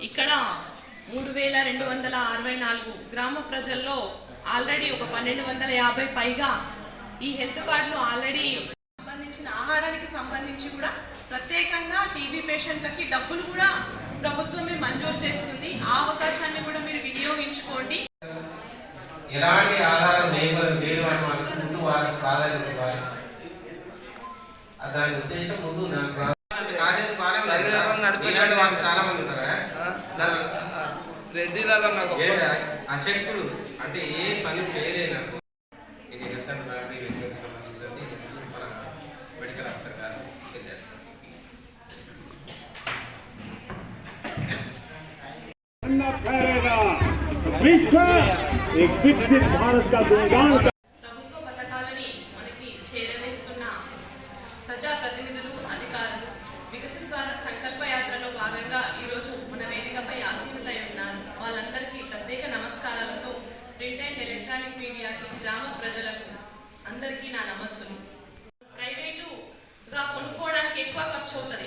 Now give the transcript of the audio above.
ఇక్కడ మూడు వేల రెండు వందల అరవై నాలుగు గ్రామ ప్రజల్లో ఆల్రెడీ ఒక పన్నెండు వందల యాభై పైగా ఈ హెల్త్ కార్డులు ఆల్రెడీ సంబంధించిన ఆహారానికి సంబంధించి కూడా ప్రత్యేకంగా టీబీ పేషెంట్లకి డబ్బులు కూడా ప్రభుత్వమే మంజూరు చేస్తుంది. ఆ అవకాశాన్ని కూడా మీరు వినియోగించుకోండి. ఎలాంటి ఆధారం లేని లేని వాళ్ళకి ముందు వారికి ప్రాధాన్యత ఇవ్వాలి. దాని ఉద్దేశం ముందు నాకు రెడ్డిలలో నాకు వేరే అశక్తులు అంటే ఏ పని చేయలేను ఇది హెల్త్ అండ్ ఫ్యామిలీ వెల్ఫేర్కి సంబంధించింది మన మెడికల్ ఆఫీసర్ గారు తెలియజేస్తారు बनना फैलेगा विश्व एक विकसित भारत का गुणगान कर- ప్రభుత్వ పథకాలని మనకి చేరవేస్తున్న ప్రజాప్రతినిధులు అధికారులు వికసిత భారత్ సంకల్ప యాత్రలో భాగంగా ఈరోజు మన వేదికపై ఆసీనులై ఉన్నారు ascolta